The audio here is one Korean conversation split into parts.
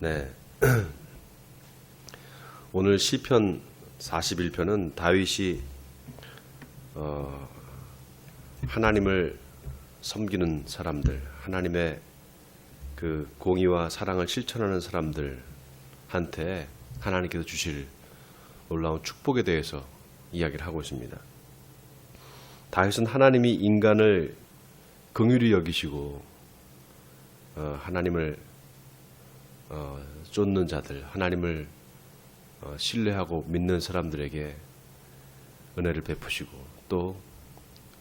네. 오늘 시편 41편은 다윗이 어, 하나님을 섬기는 사람들, 하나님의 그 공의와 사랑을 실천하는 사람들한테 하나님께서 주실 놀라운 축복에 대해서 이야기를 하고 있습니다. 다윗은 하나님이 인간을 긍휼히 여기시고 어, 하나님을 어, 쫓는 자들, 하나님을 어, 신뢰하고 믿는 사람들에게 은혜를 베푸시고 또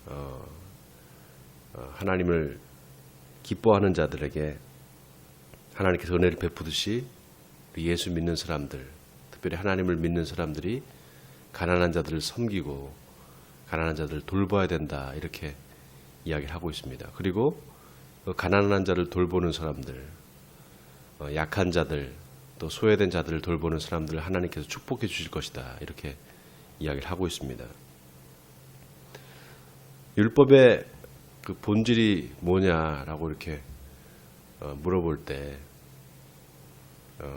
어, 어, 하나님을 기뻐하는 자들에게 하나님께서 은혜를 베푸듯이 예수 믿는 사람들, 특별히 하나님을 믿는 사람들이 가난한 자들을 섬기고 가난한 자들을 돌봐야 된다 이렇게 이야기를 하고 있습니다. 그리고 그 가난한 자를 돌보는 사람들, 어, 약한 자들, 또 소외된 자들을 돌보는 사람들을 하나님께서 축복해 주실 것이다 이렇게 이야기를 하고 있습니다. 율법의 그 본질이 뭐냐라고 이렇게 어, 물어볼 때 어,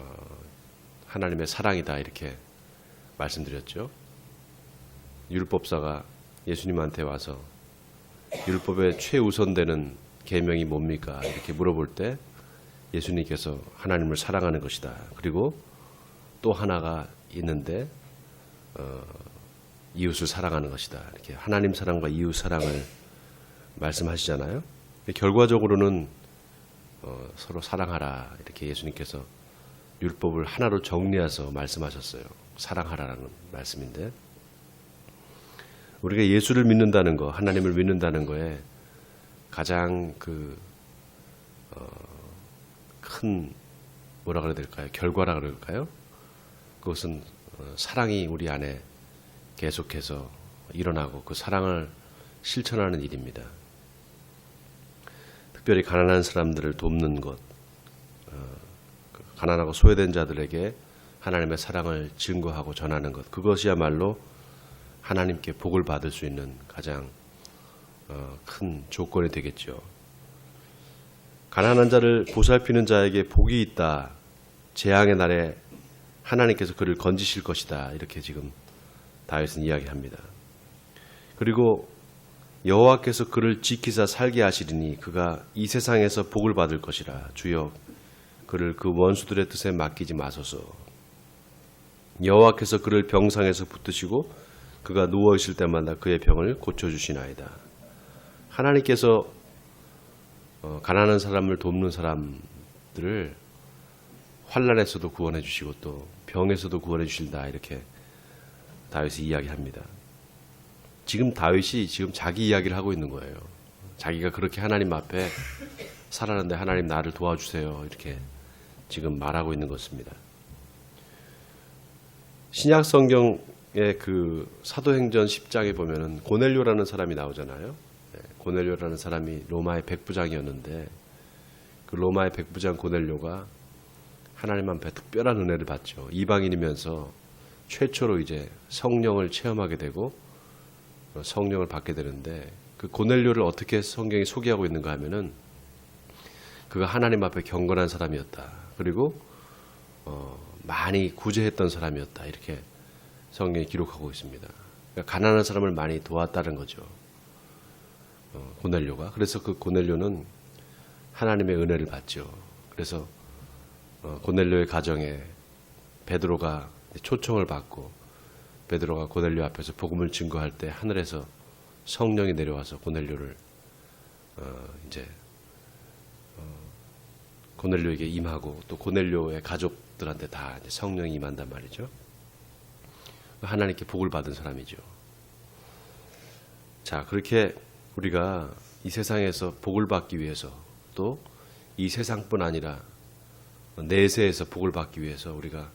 하나님의 사랑이다 이렇게 말씀드렸죠. 율법사가 예수님한테 와서 율법의 최우선되는 계명이 뭡니까 이렇게 물어볼 때 예수님께서 하나님을 사랑하는 것이다. 그리고 또 하나가 있는데 어, 이웃을 사랑하는 것이다. 이렇게 하나님 사랑과 이웃 사랑을 말씀하시잖아요. 결과적으로는 어, 서로 사랑하라 이렇게 예수님께서 율법을 하나로 정리해서 말씀하셨어요. 사랑하라라는 말씀인데 우리가 예수를 믿는다는 거, 하나님을 믿는다는 거에 가장 그 큰 뭐라 그래야 될까요? 결과라 그럴까요? 그것은 어, 사랑이 우리 안에 계속해서 일어나고 그 사랑을 실천하는 일입니다. 특별히 가난한 사람들을 돕는 것, 어, 그 가난하고 소외된 자들에게 하나님의 사랑을 증거하고 전하는 것, 그것이야말로 하나님께 복을 받을 수 있는 가장 어, 큰 조건이 되겠죠. 가난한 자를 보살피는 자에게 복이 있다. 재앙의 날에 하나님께서 그를 건지실 것이다. 이렇게 지금 다윗은 이야기합니다. 그리고 여호와께서 그를 지키사 살게 하시리니 그가 이 세상에서 복을 받을 것이라. 주여 그를 그 원수들의 뜻에 맡기지 마소서. 여호와께서 그를 병상에서 붙드시고 그가 누워 있을 때마다 그의 병을 고쳐 주시나이다. 하나님께서 어, 가난한 사람을 돕는 사람들을 환란에서도 구원해 주시고 또 병에서도 구원해 주신다 이렇게 다윗이 이야기합니다. 지금 다윗이 지금 자기 이야기를 하고 있는 거예요. 자기가 그렇게 하나님 앞에 살았는데 하나님 나를 도와주세요 이렇게 지금 말하고 있는 것입니다. 신약 성경의 그 사도행전 10장에 보면은 고넬료라는 사람이 나오잖아요. 네, 고넬료라는 사람이 로마의 백부장이었는데 그 로마의 백부장 고넬료가 하나님 앞에 특별한 은혜를 받죠. 이방인이면서 최초로 이제 성령을 체험하게 되고 어, 성령을 받게 되는데 그 고넬료를 어떻게 성경이 소개하고 있는가 하면은 그가 하나님 앞에 경건한 사람이었다. 그리고 어, 많이 구제했던 사람이었다. 이렇게 성경이 기록하고 있습니다. 그러니까 가난한 사람을 많이 도왔다는 거죠. 어, 고넬료가. 그래서 그 고넬료는 하나님의 은혜를 받죠. 그래서 어, 고넬료의 가정에 베드로가 초청을 받고 베드로가 고넬료 앞에서 복음을 증거할 때 하늘에서 성령이 내려와서 고넬료를 어, 이제 어, 고넬료에게 임하고 또 고넬료의 가족들한테 다 성령이 임한단 말이죠. 하나님께 복을 받은 사람이죠. 자, 그렇게 우리가 이 세상에서 복을 받기 위해서 또 이 세상뿐 아니라 내세에서 복을 받기 위해서 우리가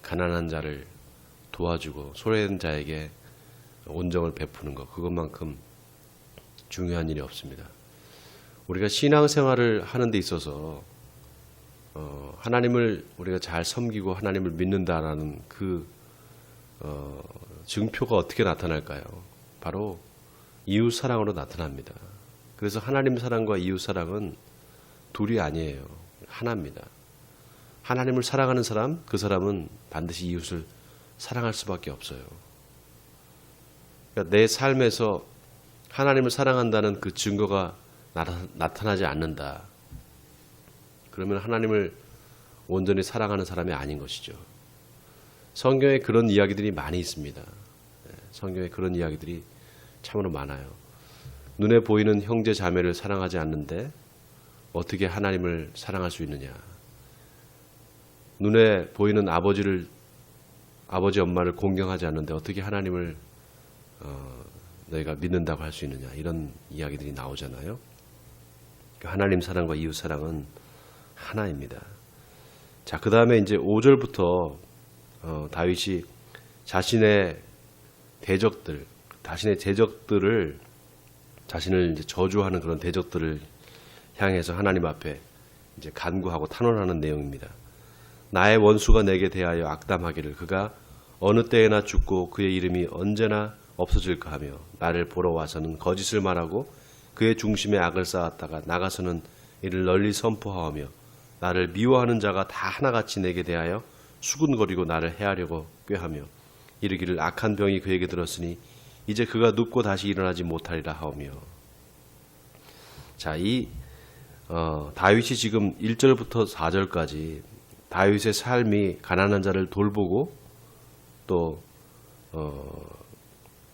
가난한 자를 도와주고 소외된 자에게 온정을 베푸는 것 그것만큼 중요한 일이 없습니다. 우리가 신앙생활을 하는 데 있어서 어, 하나님을 우리가 잘 섬기고 하나님을 믿는다라는 그 어, 증표가 어떻게 나타날까요? 바로 이웃 사랑으로 나타납니다. 그래서 하나님 사랑과 이웃 사랑은 둘이 아니에요. 하나입니다. 하나님을 사랑하는 사람, 그 사람은 반드시 이웃을 사랑할 수밖에 없어요. 그러니까 내 삶에서 하나님을 사랑한다는 그 증거가 나타- 나타나지 않는다. 그러면 하나님을 온전히 사랑하는 사람이 아닌 것이죠. 성경에 그런 이야기들이 많이 있습니다. 예, 성경에 그런 이야기들이 참으로 많아요. 눈에 보이는 형제 자매를 사랑하지 않는데 어떻게 하나님을 사랑할 수 있느냐? 눈에 보이는 아버지를 아버지 엄마를 공경하지 않는데 어떻게 하나님을 어, 너희가 믿는다고 할 수 있느냐? 이런 이야기들이 나오잖아요. 그 하나님 사랑과 이웃 사랑은 하나입니다. 자, 그 다음에 이제 5절부터 어, 다윗이 자신의 대적들, 자신의 대적들을 자신을 이제 저주하는 그런 대적들을 향해서 하나님 앞에 이제 간구하고 탄원하는 내용입니다. 나의 원수가 내게 대하여 악담하기를 그가 어느 때에나 죽고 그의 이름이 언제나 없어질까 하며 나를 보러 와서는 거짓을 말하고 그의 중심에 악을 쌓았다가 나가서는 이를 널리 선포하며 나를 미워하는 자가 다 하나같이 내게 대하여 수군거리고 나를 해하려고 꾀하며 이르기를 악한 병이 그에게 들었으니 이제 그가 눕고 다시 일어나지 못하리라 하오며. 자, 이 어, 다윗이 지금 1절부터 4절까지 다윗의 삶이 가난한 자를 돌보고 또 어,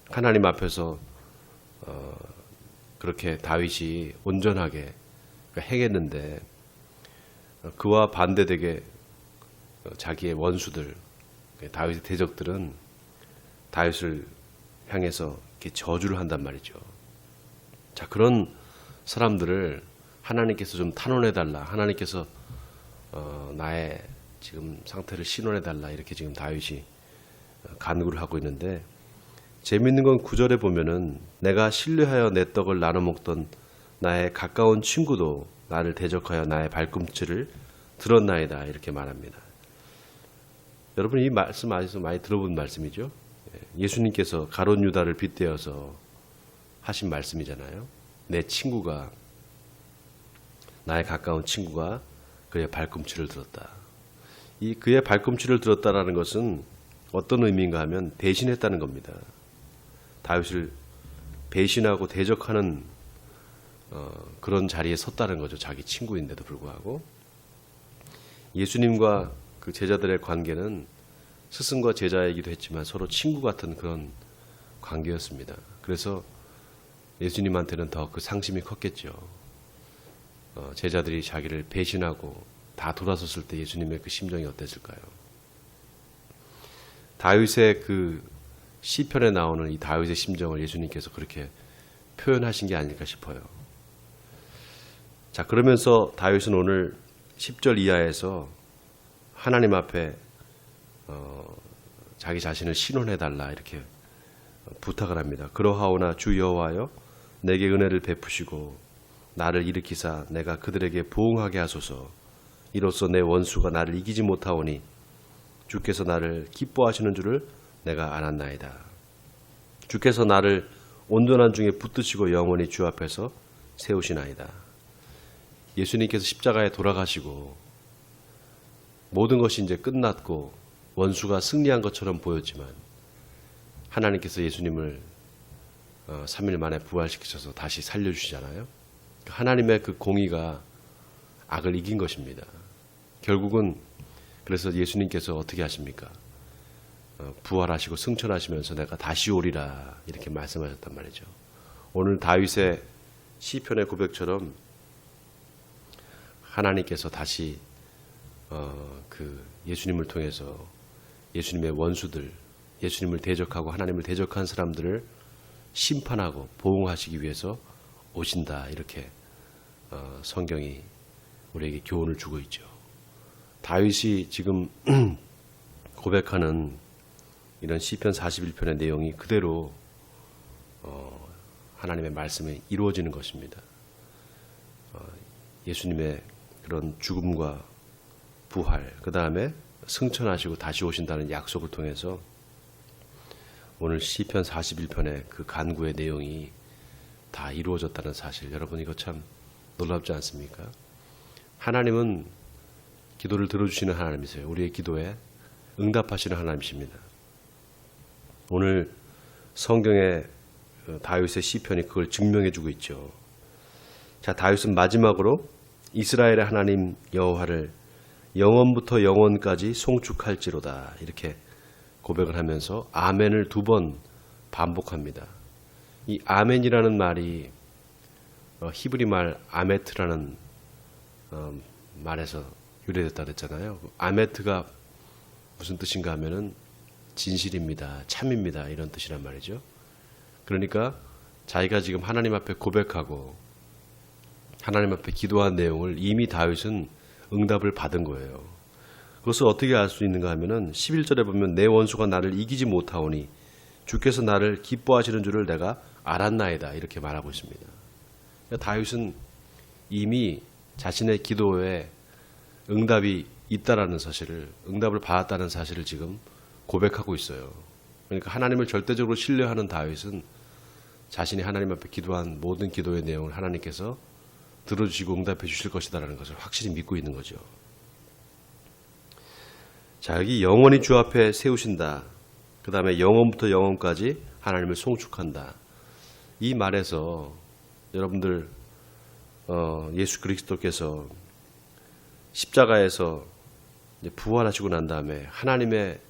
하나님 앞에서 어, 그렇게 다윗이 온전하게 행했는데 어, 그와 반대되게 어, 자기의 원수들 다윗의 대적들은 다윗을 향해서 이렇게 저주를 한단 말이죠. 자 그런 사람들을 하나님께서 좀 탄원해 달라. 하나님께서 어, 나의 지금 상태를 신원해 달라. 이렇게 지금 다윗이 어, 간구를 하고 있는데 재밌는 건 구절에 보면은 내가 신뢰하여 내 떡을 나눠 먹던 나의 가까운 친구도 나를 대적하여 나의 발꿈치를 들었나이다 이렇게 말합니다. 여러분 이 말씀 아직도 많이 들어본 말씀이죠. 예, 예수님께서 가론 유다를 빗대어서 하신 말씀이잖아요. 내 친구가 나의 가까운 친구가 그의 발꿈치를 들었다. 이 그의 발꿈치를 들었다라는 것은 어떤 의미인가 하면 배신했다는 겁니다. 다윗을 배신하고 대적하는 어, 그런 자리에 섰다는 거죠. 자기 친구인데도 불구하고 예수님과 그 제자들의 관계는 스승과 제자이기도 했지만 서로 친구 같은 그런 관계였습니다. 그래서 예수님한테는 더 그 상심이 컸겠죠. 어, 제자들이 자기를 배신하고 다 돌아섰을 때 예수님의 그 심정이 어땠을까요? 다윗의 그 시편에 나오는 이 다윗의 심정을 예수님께서 그렇게 표현하신 게 아닐까 싶어요. 자, 그러면서 다윗은 오늘 10절 이하에서 하나님 앞에 어, 자기 자신을 신원해 달라 이렇게 부탁을 합니다. 그러하오나 주 여호와여 내게 은혜를 베푸시고 나를 일으키사 내가 그들에게 보응하게 하소서. 이로써 내 원수가 나를 이기지 못하오니 주께서 나를 기뻐하시는 줄을 내가 알았나이다. 주께서 나를 온전한 중에 붙드시고 영원히 주 앞에서 세우시나이다. 예수님께서 십자가에 돌아가시고 모든 것이 이제 끝났고 원수가 승리한 것처럼 보였지만 하나님께서 예수님을 어, 3일 만에 부활시키셔서 다시 살려주시잖아요. 하나님의 그 공의가 악을 이긴 것입니다. 결국은 그래서 예수님께서 어떻게 하십니까? 어, 부활하시고 승천하시면서 내가 다시 오리라 이렇게 말씀하셨단 말이죠. 오늘 다윗의 시편의 고백처럼 하나님께서 다시 어, 그 예수님을 통해서 예수님의 원수들, 예수님을 대적하고 하나님을 대적한 사람들을 심판하고 보응하시기 위해서 오신다 이렇게 어, 성경이 우리에게 교훈을 주고 있죠. 다윗이 지금 고백하는 이런 시편 41편의 내용이 그대로 어, 하나님의 말씀에 이루어지는 것입니다. 어, 예수님의 그런 죽음과 부활, 그 다음에 승천하시고 다시 오신다는 약속을 통해서 오늘 시편 41편의 그 간구의 내용이 다 이루어졌다는 사실 여러분 이거 참 놀랍지 않습니까? 하나님은 기도를 들어주시는 하나님이세요. 우리의 기도에 응답하시는 하나님이십니다. 오늘 성경의 어, 다윗의 시편이 그걸 증명해주고 있죠. 자, 다윗은 마지막으로 이스라엘의 하나님 여호와를 영원부터 영원까지 송축할지로다 이렇게 고백을 하면서 아멘을 두 번 반복합니다. 이 아멘이라는 말이 어, 히브리 말 아메트라는 어, 말에서 유래됐다 그랬잖아요. 아메트가 무슨 뜻인가 하면은 진실입니다, 참입니다 이런 뜻이란 말이죠. 그러니까 자기가 지금 하나님 앞에 고백하고 하나님 앞에 기도한 내용을 이미 다윗은 응답을 받은 거예요. 그것을 어떻게 알 수 있는가 하면은 11절에 보면 내 원수가 나를 이기지 못하오니 주께서 나를 기뻐하시는 줄을 내가 알았나이다 이렇게 말하고 있습니다. 그러니까 다윗은 이미 자신의 기도에 응답이 있다라는 사실을 응답을 받았다는 사실을 지금 고백하고 있어요. 그러니까 하나님을 절대적으로 신뢰하는 다윗은 자신이 하나님 앞에 기도한 모든 기도의 내용을 하나님께서 들어주시고 응답해 주실 것이다라는 것을 확실히 믿고 있는 거죠. 자, 여기 영원히 주 앞에 세우신다. 그 다음에 영원부터 영원까지 하나님을 송축한다. 이 말에서 여러분들, 어, 예수 그리스도께서 십자가에서 부활하시고 난 다음에 하나님의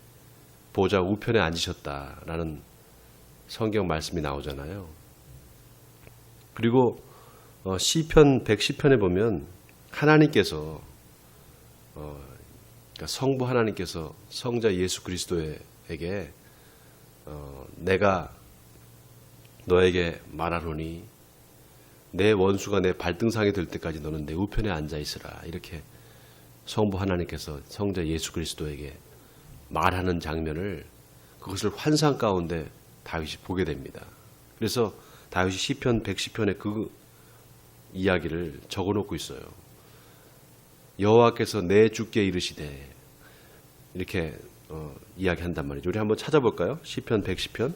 보좌 우편에 앉으셨다라는 성경 말씀이 나오잖아요. 그리고 어, 시편 110편에 보면 하나님께서 어, 그러니까 성부 하나님께서 성자 예수 그리스도에게 어, 내가 너에게 말하노니 내 원수가 내 발등상이 될 때까지 너는 내 우편에 앉아 있으라 이렇게 성부 하나님께서 성자 예수 그리스도에게 말하는 장면을 그것을 환상 가운데 다윗이 보게 됩니다. 그래서 다윗이 시편 110편에 그 이야기를 적어 놓고 있어요. 여호와께서 내 주께 이르시되 이렇게 어, 이야기한단 말이죠. 우리 한번 찾아볼까요? 시편 110편.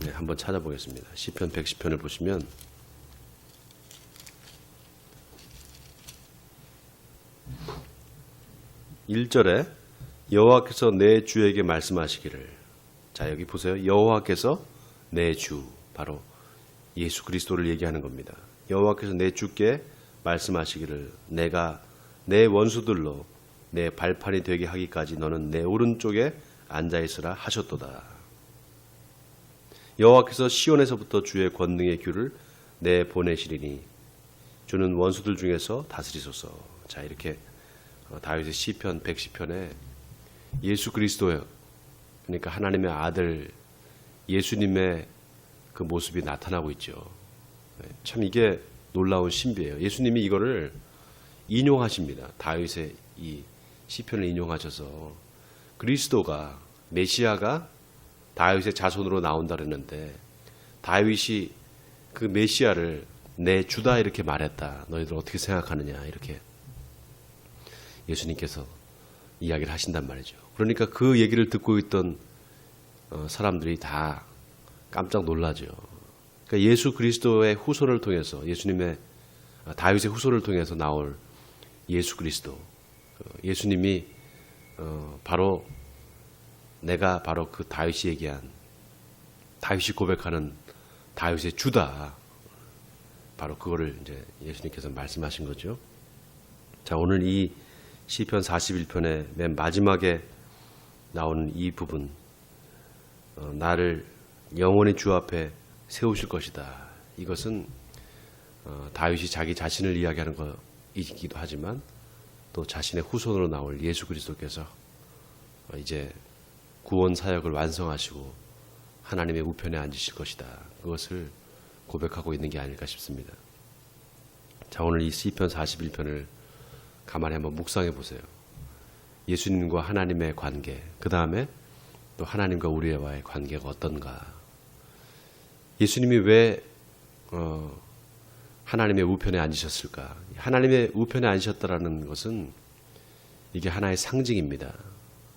네, 한번 찾아보겠습니다. 시편 110편을 보시면 일절에 여호와께서 내 주에게 말씀하시기를 자 여기 보세요. 여호와께서 내 주 바로 예수 그리스도를 얘기하는 겁니다. 여호와께서 내 주께 말씀하시기를 내가 내 원수들로 내 발판이 되게 하기까지 너는 내 오른쪽에 앉아 있으라 하셨도다. 여호와께서 시온에서부터 주의 권능의 규를 내 보내시리니 주는 원수들 중에서 다스리소서. 자 이렇게 어, 다윗의 시편 110편에 예수 그리스도요. 그러니까 하나님의 아들 예수님의 그 모습이 나타나고 있죠. 네, 참 이게 놀라운 신비예요. 예수님이 이거를 인용하십니다. 다윗의 이 시편을 인용하셔서 그리스도가 메시아가 다윗의 자손으로 나온다 그랬는데 다윗이 그 메시아를 내 주다 이렇게 말했다. 너희들 어떻게 생각하느냐 이렇게 예수님께서 이야기를 하신단 말이죠. 그러니까 그 얘기를 듣고 있던 어, 사람들이 다 깜짝 놀라죠. 그러니까 예수 그리스도의 후손을 통해서 예수님의 아, 다윗의 후손을 통해서 나올 예수 그리스도 어, 예수님이 어, 바로 내가 바로 그 다윗이 얘기한 다윗이 고백하는 다윗의 주다. 바로 그거를 이제 예수님께서 말씀하신 거죠. 자, 오늘 이 시편 41편의 맨 마지막에 나오는 이 부분 어, 나를 영원히 주 앞에 세우실 것이다. 이것은 어, 다윗이 자기 자신을 이야기하는 것이기도 하지만 또 자신의 후손으로 나올 예수 그리스도께서 어, 이제 구원 사역을 완성하시고 하나님의 우편에 앉으실 것이다. 그것을 고백하고 있는 게 아닐까 싶습니다. 자, 오늘 이 시편 41편을 가만히 한번 묵상해 보세요. 예수님과 하나님의 관계, 그 다음에 또 하나님과 우리와의 관계가 어떤가. 예수님이 왜 어, 하나님의 우편에 앉으셨을까? 하나님의 우편에 앉으셨다라는 것은 이게 하나의 상징입니다.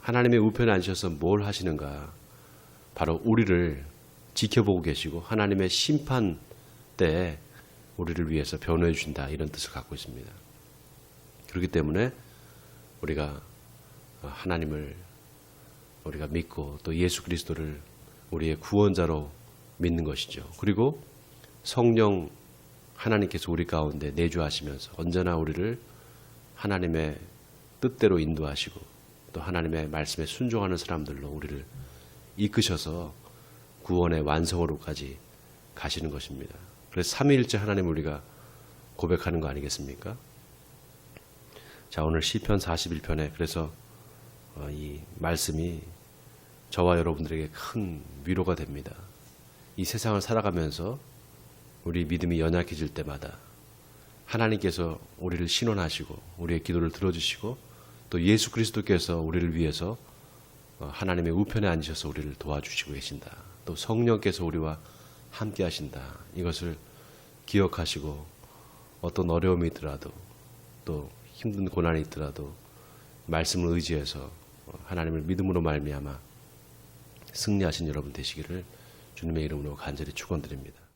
하나님의 우편에 앉으셔서 뭘 하시는가? 바로 우리를 지켜보고 계시고 하나님의 심판 때 우리를 위해서 변호해 주신다 이런 뜻을 갖고 있습니다. 그렇기 때문에 우리가 어, 하나님을 우리가 믿고 또 예수 그리스도를 우리의 구원자로 믿는 것이죠. 그리고 성령 하나님께서 우리 가운데 내주하시면서 언제나 우리를 하나님의 뜻대로 인도하시고 또 하나님의 말씀에 순종하는 사람들로 우리를 이끄셔서 구원의 완성으로까지 가시는 것입니다. 그래서 삼위일체 하나님 우리가 고백하는 거 아니겠습니까? 자, 오늘 시편 41편에 그래서 어, 이 말씀이 저와 여러분들에게 큰 위로가 됩니다. 이 세상을 살아가면서 우리 믿음이 연약해질 때마다 하나님께서 우리를 신원하시고 우리의 기도를 들어주시고 또 예수 그리스도께서 우리를 위해서 어, 하나님의 우편에 앉으셔서 우리를 도와주시고 계신다. 또 성령께서 우리와 함께 하신다. 이것을 기억하시고 어떤 어려움이 있더라도 또 힘든 고난이 있더라도 말씀을 의지해서 어, 하나님을 믿음으로 말미암아 승리하신 여러분 되시기를 주님의 이름으로 간절히 축원드립니다.